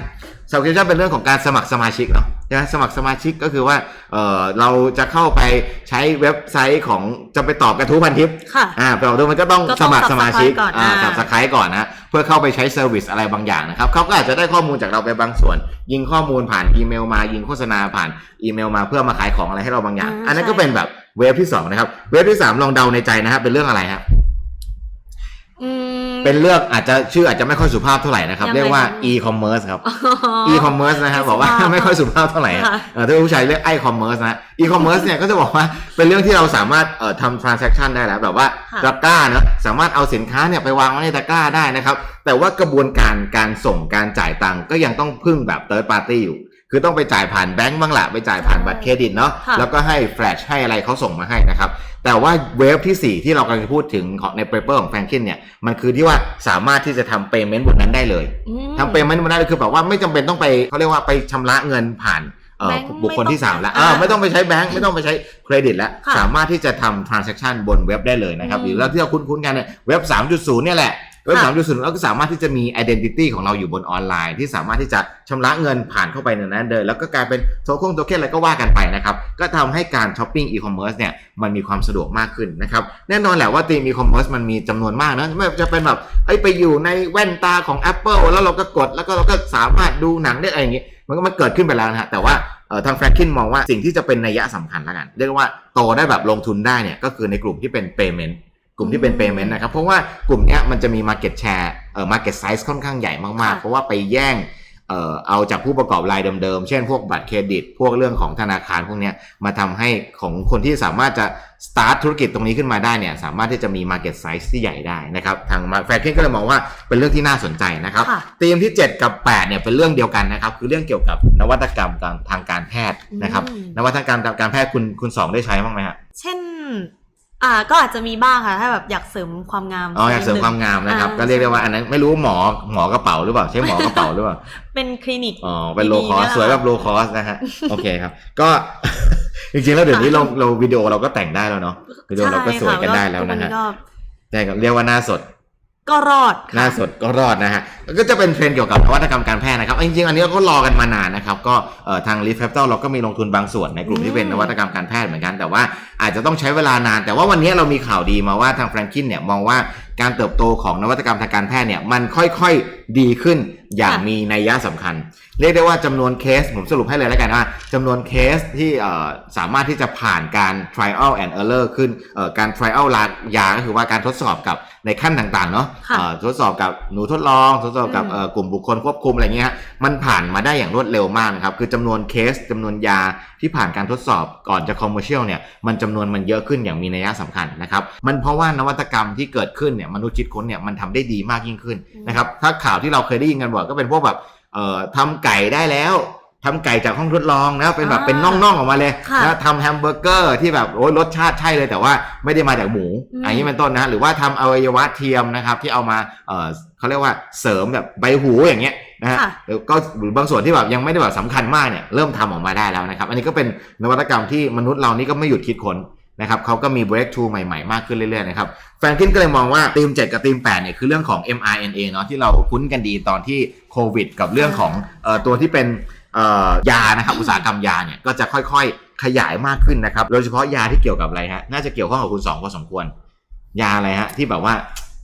subscription เป็นเรื่องของการสมัครสมาชิกเนาะใช่ไหมสมัครสมาชิกก็คือว่าเออเราจะเข้าไปใช้เว็บไซต์ของจะไปตอบกระทู้พันทิปค่ะอ่าแต่ว่ามันก็ต้องก็สต้องมัครสมาชิก subscribe ก่อนอ่าอ่าสับสไครก่อนนะ เพื่อเข้าไปใช้เซอร์วิสอะไรบางอย่างนะครับเขาก็อาจจะได้ข้อมูลจากเราไปบางส่วน ยิงข้อมูลผ่านอีเมลมายิงโฆษณาผ่านอีเมลมาเพื่อมาขายของอะไรให้เราบางอย่าง อ่าอันนั้นก็ใช่ เป็นแบบเว็บที่สองนะครับ เว็บที่สามลองเดาในใจนะครับเป็นเรื่องอะไรครับ อืม เป็นเรื่องอาจจะชื่ออาจจะไม่ค่อยสุภาพเท่าไหร่นะครับ ยังไงเรียกว่า คะ e-commerce ครับอ๋อ e-commerce นะครับบอกว่าไม่สุภาพ ไม่ค่อยสุภาพเท่าไหร่อะค่ะ เออถ้าผู้ชายเรียก i-commerce นะ e-commerce เนี่ยก็จะบอกว่าเป็นเรื่องที่เราสามารถเอ่อทำ transaction ได้แล้วแบบว่าค่ะ ตะกร้าเนอะสามารถเอาสินค้าเนี่ยไปวางไว้ในตะกร้าได้นะครับ แต่ว่ากระบวนการการส่งการจ่ายตังค์ก็ยังต้องพึ่งแบบ third party อยู่ คือต้องไปจ่ายผ่านแบงก์บ้างละไปจ่ายผ่านบัตรเครดิตเนาะค่ะแล้วก็ให้แฟลชให้อะไรเขาส่งมาให้นะครับ แต่ว่าเว็บที่ 4 ที่เรากำลังจะพูดถึงของในเปเปอร์ของแฟรงคินเนี่ย มันคือที่ว่าสามารถที่จะทำ payment บนนั้นได้เลยอืมทำ payment บนนั้นเลยคือแบบว่าไม่จำเป็นต้องไปเขาเรียกว่าไปชำระเงินผ่านเอ่อแบงค์บุคคลที่ไม่ต้อง3แล้วอ่าเออไม่ต้องไปใช้แบงค์ไม่ต้องไปใช้เครดิตแล้วค่ะสามารถที่จะทำ transaction บนเว็บได้เลยนะครับอืมหรือเราที่เราคุ้นๆกันเนี่ยเว็บ 3.0 เนี่ยแหละ เว็บค่ะ3.0เราก็สามารถที่จะมี identity ของเราอยู่บนออนไลน์ ที่สามารถที่จะชำระเงินผ่านเข้าไปในนั้นเลยแล้วก็กลายเป็นโทเค็นโทเค็นอะไรก็ว่ากันไปนะครับก็ทำให้การช้อปปิ้งอีคอมเมิร์ซเนี่ยมันมีความสะดวกมากขึ้นนะครับแน่นอนแหละว่าทีมอีคอมเมิร์ซมันมีจำนวนมากนะไม่ว่าจะเป็นแบบเอ้ยไปอยู่ในแว่นตาของ Apple แล้วเราก็กดแล้วก็เราก็สามารถดูหนังได้อะไรอย่างงี้มันก็มันเกิดขึ้นไปแล้วนะฮะแต่ว่าเอ่อทางแฟรงคินมองว่าสิ่งที่จะเป็นนัยยะสำคัญแล้วกัน เรียกว่าโตได้แบบลงทุนได้เนี่ยก็คือในกลุ่มที่เป็น payment กลุ่มที่เป็นอืม payment นะครับ เพราะว่ากลุ่มเนี้ยมันจะมี market share เอ่อ market size ค่อนข้างใหญ่มากๆค่ะเพราะว่าไปแย่งเอ่อเอาจากผู้ประกอบรายเดิมๆ เช่นพวกบัตรเครดิต พวกเรื่องของธนาคารพวกเนี้ยมาทำให้ของคนที่สามารถจะ start ธุรกิจตรงนี้ขึ้นมาได้เนี่ยสามารถที่จะมี market size ที่ใหญ่ได้นะครับทางแฟร์คินก็เลยมองว่าเป็นเรื่องที่น่าสนใจนะครับค่ะธีมที่ 7 กับ 8เนี่ยเป็นเรื่องเดียวกันนะครับคือเรื่องเกี่ยวกับนวัตกรรมทางทางการแพทย์นะครับอืมนวัตกรรมทางการแพทย์คุณคุณสองได้ใช้บ้างไหมฮะเช่น อ่าก็อาจจะมีบ้างค่ะ ถ้าแบบอยากเสริมความงามอ๋ออยากเสริมความงามนะครับอ่าก็เรียกได้ว่าอันนั้นไม่รู้หมอหมอกระเป๋าหรือเปล่าใช่หมอกระเป๋าหรือเปล่า เป็นคลินิกอ๋อเป็นโลคอสดีๆนะคะสวยแบบโลคอสนะฮะโอเคครับ ก็จริงๆแล้วเดี๋ยวนี้เราเราวิดีโอเราก็แต่งได้แล้วเนาะวิดีโอเราก็สวยกันได้แล้วนะฮะก็ใช่ครับเรียกว่าหน้าสด ก็รอดค่ะหน้าสดก็รอดนะฮะแล้วก็จะเป็นเทรนด์เกี่ยวกับนวัตกรรมการแพทย์นะครับจริงๆอันนี้เราก็รอกันมานานนะครับ ก็เอ่อทาง r e f a c t o r เราก็มีลงทุนบางส่วนในกลุ่มที่เป็นอืมนวัตกรรมการแพทย์เหมือนกัน แต่ว่าอาจจะต้องใช้เวลานาน แต่ว่าวันนี้เรามีข่าวดีมาว่าทางแฟรงกินเนี่ยมองว่าการเติบโตของนวัตกรรมทางการแพทย์เนี่ยมันค่อยๆดีขึ้นอย่างมีนัยยะสำคัญ เรียกได้ว่าจำนวนเคส ผมสรุปให้เลยแล้วกันว่าจำนวนเคสที่เอ่อสามารถที่จะผ่านการ trial and error ขึ้นเอ่อการ trial ลายาก็คือว่าการทดสอบกับในขั้นต่างๆเนาะค่ะเอ่อทดสอบกับหนูทดลอง ทดสอบกับอืมเอ่อกลุ่มบุคคลควบคุมอะไรเงี้ยฮะมันผ่านมาได้อย่างรวดเร็วมากนะครับ คือจำนวนเคสจำนวนยาที่ผ่านการทดสอบก่อนจะ commercial เนี่ยมันจำนวนมันเยอะขึ้นอย่างมีนัยสำคัญนะครับ มันเพราะว่านวัตกรรมที่เกิดขึ้นเนี่ยมนุษย์คิดค้นเนี่ยมันทำได้ดีมากยิ่งขึ้นนะครับถ้าข่าวที่เราเคยได้ยินกันบ่อยก็เป็นพวกแบบเอ่อทำไก่ได้แล้วทำไก่จากห้องทดลองนะเป็นแบบอ่าเป็นน่องๆออกมาเลยค่ะนะทำแฮมเบอร์เกอร์ที่แบบโอ้ยรสชาติใช่เลยแต่ว่าไม่ได้มาจากหมูอืม อันนี้เป็นต้นนะหรือว่าทำอวัยวะเทียมนะครับที่เอามาเออเขาเรียกว่าเสริมแบบใบหูอย่างเงี้ยนะฮะ ค่ะหรือก็หรือบางส่วนที่แบบยังไม่ได้แบบสำคัญมากเนี่ยเริ่มทำออกมาได้แล้วนะครับ อันนี้ก็เป็นนวัตกรรมที่มนุษย์เรานี่ก็ไม่หยุดคิดค้น นะครับเขาก็มี breakthrough ใหม่ๆ มากขึ้นเรื่อยๆนะครับแฟรงกินก็เลยมองว่าทีม 7 กับทีม 8 เนี่ยคือเรื่องของ mRNA เนาะที่เราคุ้นกันดีตอนที่โควิด กับเรื่องของเอ่อตัวที่เป็นเอ่อยานะครับอุตสาหกรรมยาเนี่ยก็จะค่อยๆ ขยายมากขึ้นนะครับโดยเฉพาะยาที่เกี่ยวกับอะไรฮะน่าจะเกี่ยวข้องกับคุณสองพอสมควร ยาอะไรฮะที่แบบว่า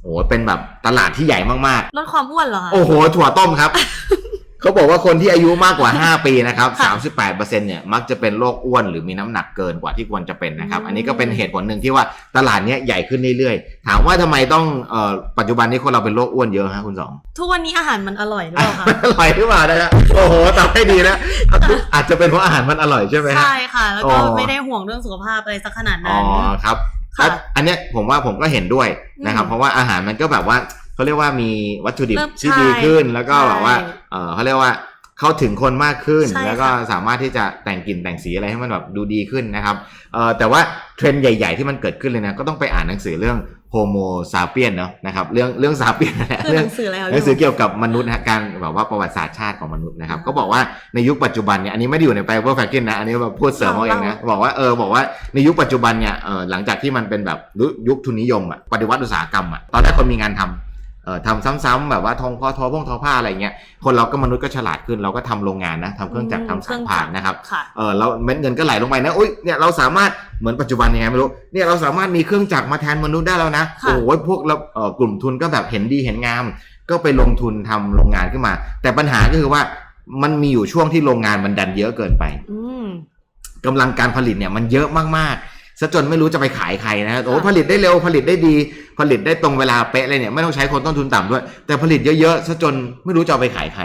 โอ้โหเป็นแบบตลาดที่ใหญ่มากๆลดความอ้วนเหรอคะโอ้โหถั่วต้มครับ เขาบอกว่าคนที่อายุมากกว่า 5 ปีนะครับค่ะ38%เนี่ยมักจะเป็นโรคอ้วนหรือมีน้ำหนักเกินกว่าที่ควรจะเป็นนะครับอืมอันนี้ก็เป็นเหตุผลหนึ่งที่ว่าตลาดเนี้ยใหญ่ขึ้นเรื่อยๆ ถามว่าทำไมต้องเอ่อปัจจุบันนี้คนเราเป็นโรคอ้วนเยอะฮะคุณสอง ทุกวันนี้อาหารมันอร่อยหรือเปล่าคะ อร่อยหรือเปล่านะฮะโอ้โหตอบให้ดีนะอาจจะเป็นเพราะอาหารมันอร่อยใช่ไหมฮะ ใช่ค่ะ แล้วก็อ๋อ ไม่ได้ห่วงเรื่องสุขภาพอะไรสักขนาดอ๋นั้อน ครับค่ะแล้วอันเนี้ยผมว่าผมก็เห็นด้วยนะครับ อืมเพราะว่าอาหารมันก็แบบว่า เขาเรียกว่ามีวัตถุดิบเริ่มที่ดีขึ้น แล้วก็ใช่แบบว่าเออเขาเรียกว่าเข้าถึงคนมากขึ้นใช่แล้วก็ค่ะสามารถที่จะแต่งกลิ่นแต่งสีอะไรให้มันแบบดูดีขึ้นนะครับเออแต่ว่าเทรนด์ใหญ่ ๆ ที่มันเกิดขึ้นเลยนะก็ต้องไปอ่านหนังสือเรื่องโฮโมซาเปียนเนาะนะครับเรื่องเรื่องซาเปียนคือหนังสืออะไรคะหนังสือเกี่ยวกับมนุษย์นะฮะการแบบว่าประวัติศาสตร์ชาติของมนุษย์นะครับก็บอกว่าในยุคปัจจุบันเนี่ยอันนี้ไม่ได้อยู่ในไ i เ e อร์แฟก n นะอันนี้แบบพูดเสริมเอาเองนะบอกว่าเออบอกว่าในยุคปัจจุบันเนี่ยเออหลังจากที่มันเป็นแบบยุคทุนนิยมอะปฏิวัติอุตสาหกรรมอะตอนแรกคนมีงานทำเอ่อ ทำซ้ำๆแบบว่าทองพอทอพงทอผ้าอะไรเงี้ยคนเราก็มนุษย์ก็ฉลาดขึ้นเราก็ทำโรงงานนะทำเครื่องจักรทำสายพานนะครับค่ะเออเราเม็ดเงินก็ไหลลงไปนะอุ้ยเนี่ยเราสามารถเหมือนปัจจุบันยังไงไม่รู้เนี่ยเราสามารถมีเครื่องจักรมาแทนมนุษย์ได้แล้วนะค่ะโอ้โหพวกเราเอ่อกลุ่มทุนก็แบบเห็นดีเห็นงาม ก็ไปลงทุนทำโรงงานขึ้นมา แต่ปัญหาก็คือว่ามันมีอยู่ช่วงที่โรงงานมันดันเยอะเกินไปอืมกำลังการผลิตเนี่ยมันเยอะมากๆ ซะจนไม่รู้จะไปขายใครนะโอ้ค่ะผลิตได้เร็วผลิตได้ดี ผลิตได้ตรงเวลาเป๊ะเลยเนี่ยไม่ต้องใช้คนต้นทุนต่ำด้วย แต่ผลิตเยอะๆซะจนไม่รู้จะเอาไปขายใคร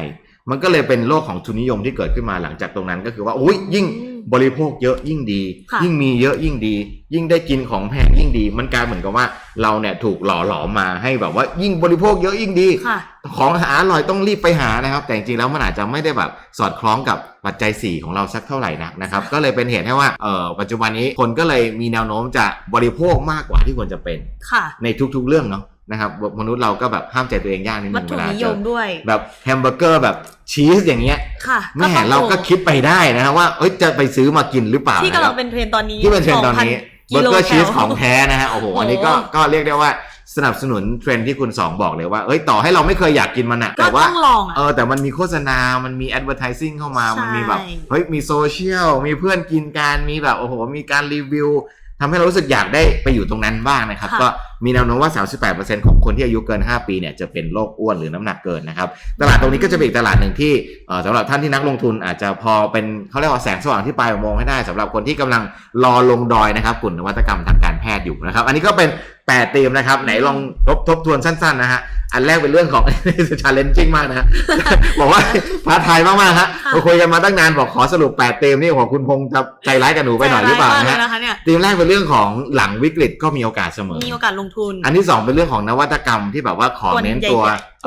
มันก็เลยเป็นโลกของทุนนิยมที่เกิดขึ้นมาหลังจากตรงนั้นก็คือว่าโอ้ยยิ่งอืม บริโภคเยอะยิ่งดี ค่ะยิ่งมีเยอะยิ่งดี ยิ่งได้กินของแพงยิ่งดี มันกลายเหมือนกับว่าเราเนี่ยถูกหล่อหลอมมาให้แบบว่ายิ่งบริโภคเยอะยิ่งดี ค่ะของหาอร่อยต้องรีบไปหานะครับ แต่จริงๆแล้วมันอาจจะไม่ได้แบบสอดคล้องกับปัจจัย 4 ของเราสักเท่าไหร่นักนะครับ ก็เลยเป็นเหตุให้ว่าเออปัจจุบันนี้คนก็เลยมีแนวโน้มจะบริโภคมากกว่าที่ควรจะเป็น ค่ะ ในทุกๆเรื่องเนาะ นะครับมนุษย์เราก็แบบห้ามใจตัวเองยากนิดวันึตงถุเวลานิเจยอมด้วยแบบแฮมเบอร์เกอร์แบบชีสอย่างเงี้ยค่ะแม่ต้องเราก็โอ้คิดไปได้นะครับว่าเอ้ยจะไปซื้อมากินหรือเปล่าที่นะกำคลัรังบเป็นเทรนด์ตอนนี้ที่เป็นเทรนด์ตอนนี้2,000เบอร์เกอร์กิชีโลสแคลของแท้นะฮะโอ้โหโอ้โหอันนี้ก็ก็เรียกได้ว่าสนับสนุนเทรนด์ที่คุณสองบอกเลยว่า เอ้ย ต่อให้เราไม่เคยอยากกินมันอะก็แต่ว่าต้องลองอะเออ แต่มันมีโฆษณา มันมี advertising เข้ามาใช่มันมีแบบ เฮ้ย มีโซเชียล มีเพื่อนกินการ มีแบบ โอ้โห มีการรีวิวทำให้เรารู้สึกอยากได้ไปอยู่ตรงนั้นบ้างนะครับค่ะก็ มีแนวโน้มว่า 38%ของคนที่อายุเกิน 5 ปีเนี่ยจะเป็นโรคอ้วนหรือน้ำหนักเกินนะครับ ตลาดตรงนี้ก็จะเป็นอีกตลาดหนึ่งที่เอ่อสำหรับท่านที่นักลงทุนอาจจะพอเป็นเขาเรียกว่าแสงสว่างที่ปลายอุโมงให้ได้สำหรับคนที่กำลังรอลงดอยนะครับกลุ่มนวัตกรรมทางการแพทย์อยู่นะครับ อันนี้ก็เป็น 8ธีมนะครับ ไหนลองทบทบทวนสั้น ๆ นะฮะ อันแรกเป็นเรื่องของ challenging มากนะฮะ บอกว่าท้าทายมากๆฮะค่ะเราคุยกันมาตั้งนานบอกขอสรุป8ธีมนี่ของคุณพงษ์จะใจร้ายกับหนูไปหน่อยหรือเปล่าใจนะยมกฮะเลยนะคะเนี่ยธีมแรกเป็นเรื่องของหลังวิกฤตก็มีโอกาสเสมอ มีโอกาสลงทุน อันที่สองเป็นเรื่องของนวัตกรรมที่แบบว่าขอตัวเน้นใหญ่ๆตัว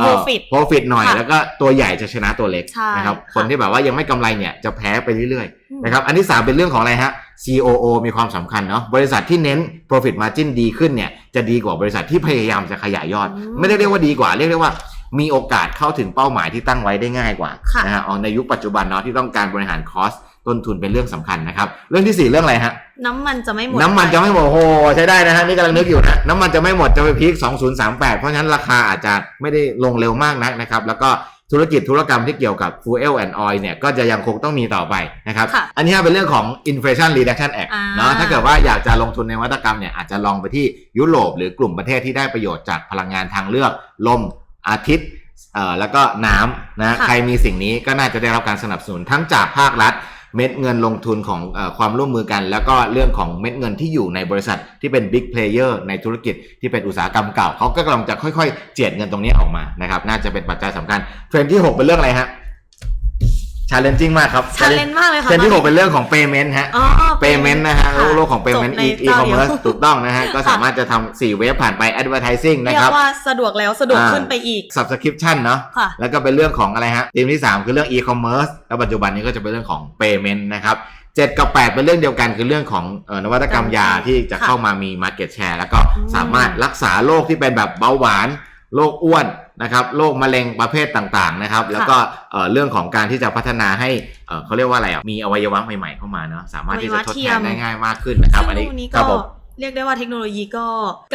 profit โปรฟิตหน่อยค่ะแล้วก็ตัวใหญ่จะชนะตัวเล็กใช่นะครับค่ะคนที่แบบว่ายังไม่กำไรเนี่ยจะแพ้ไปเรื่อยอืมๆนะครับอันที่สามเป็นเรื่องของอะไรฮะ COO มีความสำคัญเนาะบริษัทที่เน้น profit margin ดีขึ้นเนี่ยจะดีกว่าบริษัทที่พยายามจะขยายยอดอืมไม่ได้เรียกว่าดีกว่าเรียกได้ว่ามีโอกาสเข้าถึงเป้าหมายที่ตั้งไว้ได้ง่ายกว่าค่ะนะฮะเอาในยุคปัจจุบันเนาะที่ต้องการบริหารคอส ต้นทุนเป็นเรื่องสำคัญนะครับ เรื่องที่สี่เรื่องอะไรฮะ น้ำมันจะไม่หมด น้ำมันจะไม่หมดโอ้โหใช้ได้นะฮะนี่กำลังนึกอยู่นะน้ำมันจะไม่หมดจะไปพีค2038 เพราะฉะนั้นราคาอาจจะไม่ได้ลงเร็วมากนักนะครับ แล้วก็ธุรกิจธุรกรรมที่เกี่ยวกับ fuel and oil เนี่ยก็จะยังคงต้องมีต่อไปนะครับค่ะอันนี้เป็นเรื่องของ inflation reduction act อ่าเนาะถ้าเกิดว่าอยากจะลงทุนในนวัตกรรมเนี่ยอาจจะลองไปที่ยุโรปหรือกลุ่มประเทศที่ได้ประโยชน์จากพลังงานทางเลือกลมอาทิตย์เอ่อแล้วก็น้ำนะค่ะใครมีสิ่งนี้ก็น่าจะได้รับการสนับสนุนทั้งจากภาครัฐ เม็ดเงินลงทุนของอความร่วมมือกัน แล้วก็เรื่องของเม็ดเงินที่อยู่ในบริษัทที่เป็นบิ๊กเพลเยอร์ในธุรกิจที่เป็นอุตสาหกรรมเก่าเขาก็กำลังจะค่อยๆ เจียดเงินตรงนี้ออกมานะครับน่าจะเป็นปัจจัยสำคัญเทรนที่ 6 เป็นเรื่องอะไรฮะ challenging มากครับชาเลนจ์มากเลยค่ะเทรนด์ที่ตหอกเป็นเรื่องของ payment ฮะ อ๋อ payment นะฮะค่โลกของ payment จบใน e เจ้าเดียว commerce ถูกต้องนะฮะ ก็สามารถจะทำสี่เวฟผ่านไป advertising นะเรียครักบว่าสะดวกแล้วสะดวกอ่า ขึ้นไปอีก subscription เนาะ ค่ะ แล้วก็เป็นเรื่องของอะไรฮะทีมที่ 3 คือเรื่อง e-commerce แล้วปัจจุบันนี้ก็จะเป็นเรื่องของ payment นะครับ7กับ 8 เป็นเรื่องเดียวกันคือเรื่องของเอ่อนวัตกรรมยาที่จะค่ะเข้ามามี market share แล้วก็อืม สามารถรักษาโรคที่เป็นแบบเบาหวานโรคอ้วน นะครับโรคมะเร็งประเภทต่างๆนะครับ แล้วก็เอ่อเรื่องของการที่จะพัฒนาให้เอ่อเขาเรียกว่าอะไรอะมีอวัยวะใหม่ๆเข้ามาเนาะสามารถที่จะทดแทนได้ง่ายมากขึ้นนะครับ อันนี้ซึ่งตรงนี้ครัก็บผมเรียกได้ว่าเทคโนโลยีก็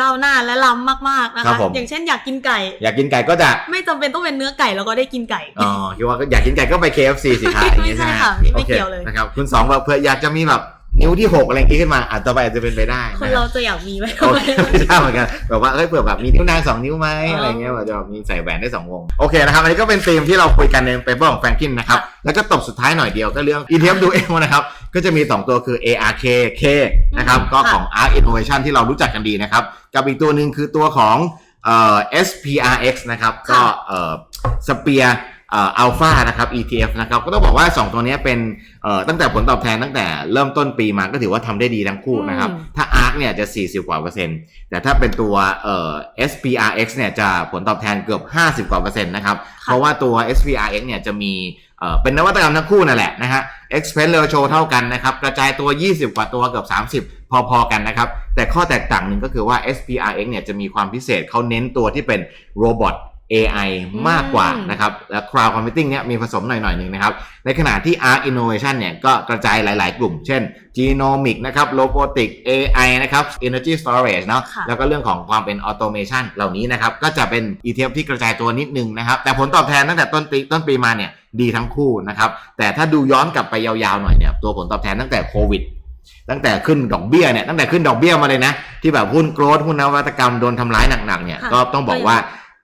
ก้าวหน้าและล้ำมากๆนะครัคะบผมอย่างเช่นอยากกินไก่ อยากกินไก่ก็จะไม่จำเป็นต้องเป็นเนื้อไก่แล้วก็ได้กินไก่อ๋อคิดว่าอยากกินไก่ก็ไป KFC สิคะอย่างนี้ไม่ใช่ใช่ไหมค่ะไม่โอเกี่ยวเลยนะครับคุณสองแบบเผื่ออยากจะมีแบบ นิ้วที่หกอะไรอย่างนี้ขึ้นมาอาจจะไปอาจจะเป็นไปได้คนนะเราจะอยากมีไหม โอเคไม่ทราบเหมือนกันแบบว่าเฮ้ยเผื่อแบบมีนิ้วนางสองนิ้วไหมอ๋อออะไรเงี้ยแบบจะแบบมีใส่แหวนได้สองวงโอเคนะครับอันนี้ก็เป็นธีมที่เราคุยกันในเปเปอร์ของแฟรงกินนะครับค่ะแล้วก็ตบสุดท้ายหน่อยเดียวก็เรื่อง ETF Duel นะครับก็จะมี2ตัวคือ ARK K นะครับอืมก็ค่ะ ของ ARK Innovation ที่เรารู้จักกันดีนะครับกับอีกตัวหนึ่งคือตัวของเอ่อ SPRX นะครับก็เอ่อสเปียเอ่ออัลฟานะครับ ETF นะครับก็ต้องบอกว่า 2 ตัวเนี้ยเป็นเอ่อตั้งแต่ผลตอบแทนตั้งแต่เริ่มต้นปีมาก็ถือว่าทำได้ดีทั้งคู่นะครับอืมถ้า ARK เนี่ยจะ 40 กว่าเปอร์เซ็นต์แต่ถ้าเป็นตัวเอ่อ SPRX เนี่ยจะผลตอบแทนเกือบ 50 กว่าเปอร์เซ็นต์นะครับ เพราะว่าตัว SPRX เนี่ยจะมีเอ่อเป็นนวัตกรรมทั้งคู่นั่นแหละนะฮะ expense ratio เท่ากันนะครับ กระจายตัว 20 กว่าตัวเกือบ 30 พอๆกันนะครับ แต่ข้อแตกต่างหนึ่งก็คือว่า SPRX เนี่ยจะมีความพิเศษเขาเน้นตัวที่เป็นโรบอท AI มากกว่านะครับ และ Cloud Computing เนี่ยมีผสมหน่อยๆหนึ่งนะครับ ในขณะที่ Arc Innovation เนี่ยก็กระจายหลาย ๆ กลุ่ม เช่น Genomic นะครับ Robotic AI นะครับ Energy Storage เนาะค่ะแล้วก็เรื่องของความเป็น Automation เหล่านี้นะครับ ก็จะเป็น ETF ที่กระจายตัวนิดนึงนะครับ แต่ผลตอบแทนตั้งแต่ต้นปีต้นปีมาเนี่ยดีทั้งคู่นะครับ แต่ถ้าดูย้อนกลับไปยาวๆหน่อยเนี่ยตัวผลตอบแทนตั้งแต่โควิดตั้งแต่ขึ้นดอกเบี้ยเนี่ยตั้งแต่ขึ้นดอกเบี้ยมาเลยนะ ที่แบบหุ้นโกรดหุ้นนวัตกรรมโดนทำร้ายหนักๆเนี่ยค่ะก็ต้องบอกว่า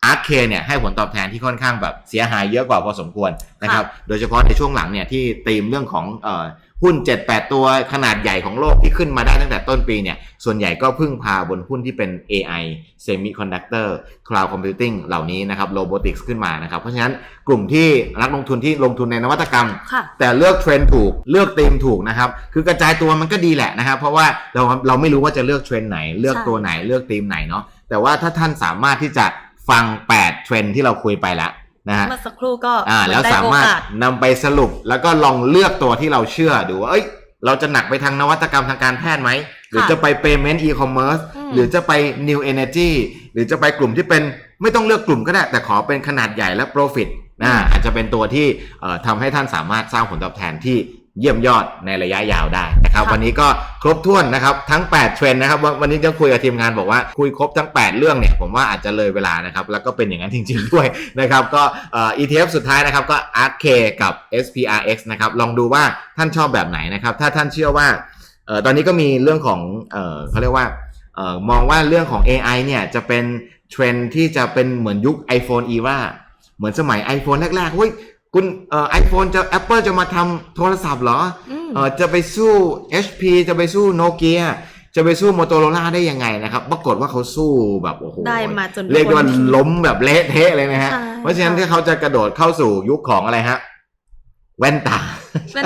อาร์คเคเนี่ยให้ผลตอบแทนที่ค่อนข้างแบบเสียหายเยอะกว่าพอสมควรนะครับ โดยเฉพาะในช่วงหลังเนี่ยที่ตีมเรื่องของเอ่อหุ้น 7-8 ตัวขนาดใหญ่ของโลกที่ขึ้นมาได้ตั้งแต่ต้นปีเนี่ย ส่วนใหญ่ก็พึ่งพาบนหุ้นที่เป็น AI Semiconductor Cloud Computing เหล่านี้นะครับ Robotics ขึ้นมานะครับ เพราะฉะนั้นกลุ่มที่นักลงทุนที่ลงทุนในนวัตกรรมค่ะแต่เลือกเทรนด์ถูกเลือกธีมถูกนะครับ คือกระจายตัวมันก็ดีแหละนะครับ เพราะว่าเราเราไม่รู้ว่าจะเลือกเทรนด์ไหน เลือกใช่ตัวไหนเลือกธีมไหนเนาะแต่ว่าถ้าท่านสามารถที่จะ ฟัง 8 เทรนด์ที่เราคุยไปแล้วนะฮะเมื่อสักครู่ก็อ่าเหมืแล้อวนได้สาโอมารถกาสนำไปสรุปแล้วก็ลองเลือกตัวที่เราเชื่อดูว่าเอ้ยเราจะหนักไปทางนวัตกรรมทางการแพทย์ไหม หรือจะไป payment e-commerce อืมหรือจะไป new energy หรือจะไปกลุ่มที่เป็นไม่ต้องเลือกกลุ่มก็ได้ แต่ขอเป็นขนาดใหญ่และ profit นะอาจจะเป็นตัวที่เอ่อทำให้ท่านสามารถสร้างผลตอบแทนที่ เยี่ยมยอดในระยะยาวได้นะครับค่ะวันนี้ก็ครบถ้วนนะครับทั้ง 8 เทรนด์นะครับวันวันนี้จะคุยกับทีมงานบอกว่าคุยครบทั้ง 8 เรื่องเนี่ยผมว่าอาจจะเลยเวลานะครับแล้วก็เป็นอย่างนั้นจริง ๆ ด้วยนะครับก็เอ่อ ETF สุดท้ายนะครับก็ ARK กับ SPRX นะครับลองดูว่าท่านชอบแบบไหนนะครับถ้าท่านเชื่อว่าเอ่อตอนนี้ก็มีเรื่องของเอ่อเขาเรียกว่าเอ่อมองว่าเรื่องของ AI เนี่ยจะเป็นเทรนด์ที่จะเป็นเหมือนยุค iPhone era เหมือนสมัย iPhone แรกๆเฮ้ย คุณเอ่อ iPhone จะ Apple จะมาทำโทรศัพท์เหรออืมเออจะไปสู้ HP จะไปสู้โนเกียจะไปสู้โมโตโรล่าได้ยังไงนะครับ ปรากฏว่าเขาสู้แบบโอ้โหได้มาจนเรียกได้ว่าคนล้มแบบเละเทะเลยนะฮะใช่เพราะฉะนั้นค่ะที่เขาจะกระโดดเข้าสู่ยุคของอะไรฮะ แว่นตาแว่น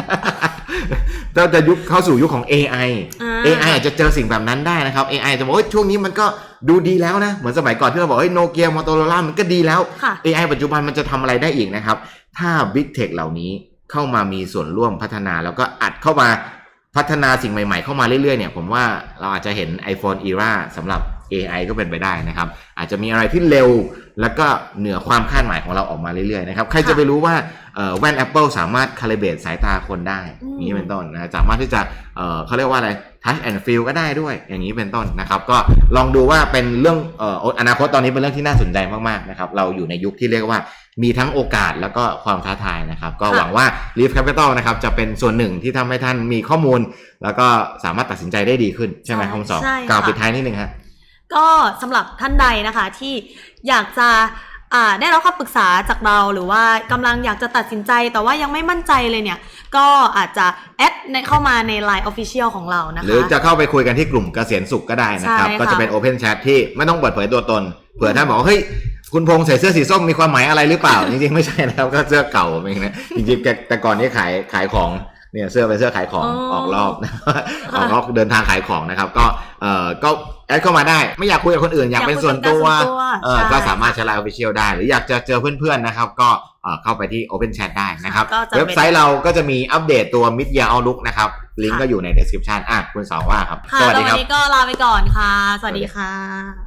เราจะยุคเข้าสู่ยุคของ AI อ่า AI อาจจะเจอสิ่งแบบนั้นได้นะครับ AI จะบอกว่าช่วงนี้มันก็ดูดีแล้วนะ เหมือนสมัยก่อนที่เราบอกเฮ้ยโนเกียโมโตโรล่ามันก็ดีแล้วค่ะ AI ปัจจุบันมันจะทำอะไรได้อีกนะครับ ถ้า Big Tech เหล่านี้เข้ามามีส่วนร่วมพัฒนาแล้วก็อัดเข้ามาพัฒนาสิ่งใหม่ๆ เข้ามาเรื่อยๆเนี่ยผมว่าเราอาจจะเห็น iPhone era สำหรับ AI ก็เป็นไปได้นะครับ อาจจะมีอะไรที่เร็ว แล้วก็เหนือความคาดหมายของเราออกมาเรื่อยๆนะครับ ใครจะไปรู้ว่าเอ่อแว่น Apple สามารถคาลิเบรตสายตาคนได้อืมอย่างนี้เป็นต้นนะสามารถที่จะเอ่อเขาเรียกว่าอะไร touch and feel ก็ได้ด้วย อย่างนี้เป็นต้นนะครับ ก็ลองดูว่าเป็นเรื่องเอ่ออนาคตตอนนี้เป็นเรื่องที่น่าสนใจมากๆนะครับ เราอยู่ในยุคที่เรียกว่ามีทั้งโอกาสแล้วก็ความท้าทายนะครับ ก็ค่ะหวังว่า Leaf Capital นะครับจะเป็นส่วนหนึ่งที่ทำให้ท่านมีข้อมูล แล้วก็สามารถตัดสินใจได้ดีขึ้น ใช่ไหมใช่คำสองใช่กล่าวค่ะปิดท้ายนิดนึงครับ ก็สำหรับท่านใดนะคะที่อยากจะอ่าได้รับคำปรึกษาจากเราหรือว่ากำลังอยากจะตัดสินใจแต่ว่ายังไม่มั่นใจเลยเนี่ย ก็อาจจะแอดในเข้ามาใน Line Official ของเรานะคะ หรือจะเข้าไปคุยกันที่กลุ่มเกษียณสุขก็ได้นะครับใช่ค่ะก็จะเป็น Open Chat ที่ไม่ต้องเปิดเผยตัวตนเผื่อท่านบอกว่าเฮ้ยคุณพงษ์ใส่เสื้อสีส้มมีความหมายอะไรหรือเปล่า จริงๆไม่ใช่นะครับก็เสื้อเก่าเองนะจริงๆแกแต่ก่อนนี้ขายขายของเนี่ยเสื้อเป็นเสื้อขายของอ๋อออกรอบนะออกรอบเดินทางขายของนะครับ ก็เอ่อก็ แอดเข้ามาได้ ไม่อยากคุยกับคนอื่น อยากเป็นส่วนตัวอยากคุยกับการส่วนตัวเออใช่ก็สามารถใช้ไลน์ออฟฟิเชียลได้ หรืออยากจะเจอเพื่อนๆนะครับ ก็เอ่อเข้าไปที่ Open Chat ได้นะครับก็จะเป็นเว็บไซต์เราก็จะมีอัปเดตตัว Mid Year Outlook นะครับ ลิงก์ค่ะก็อยู่ใน description อะคุณสาวว่าครับค่ะสวัสแล้วดีวัครับนนี้ก็ลาไปก่อนค่ะ สวัสดีค่ะ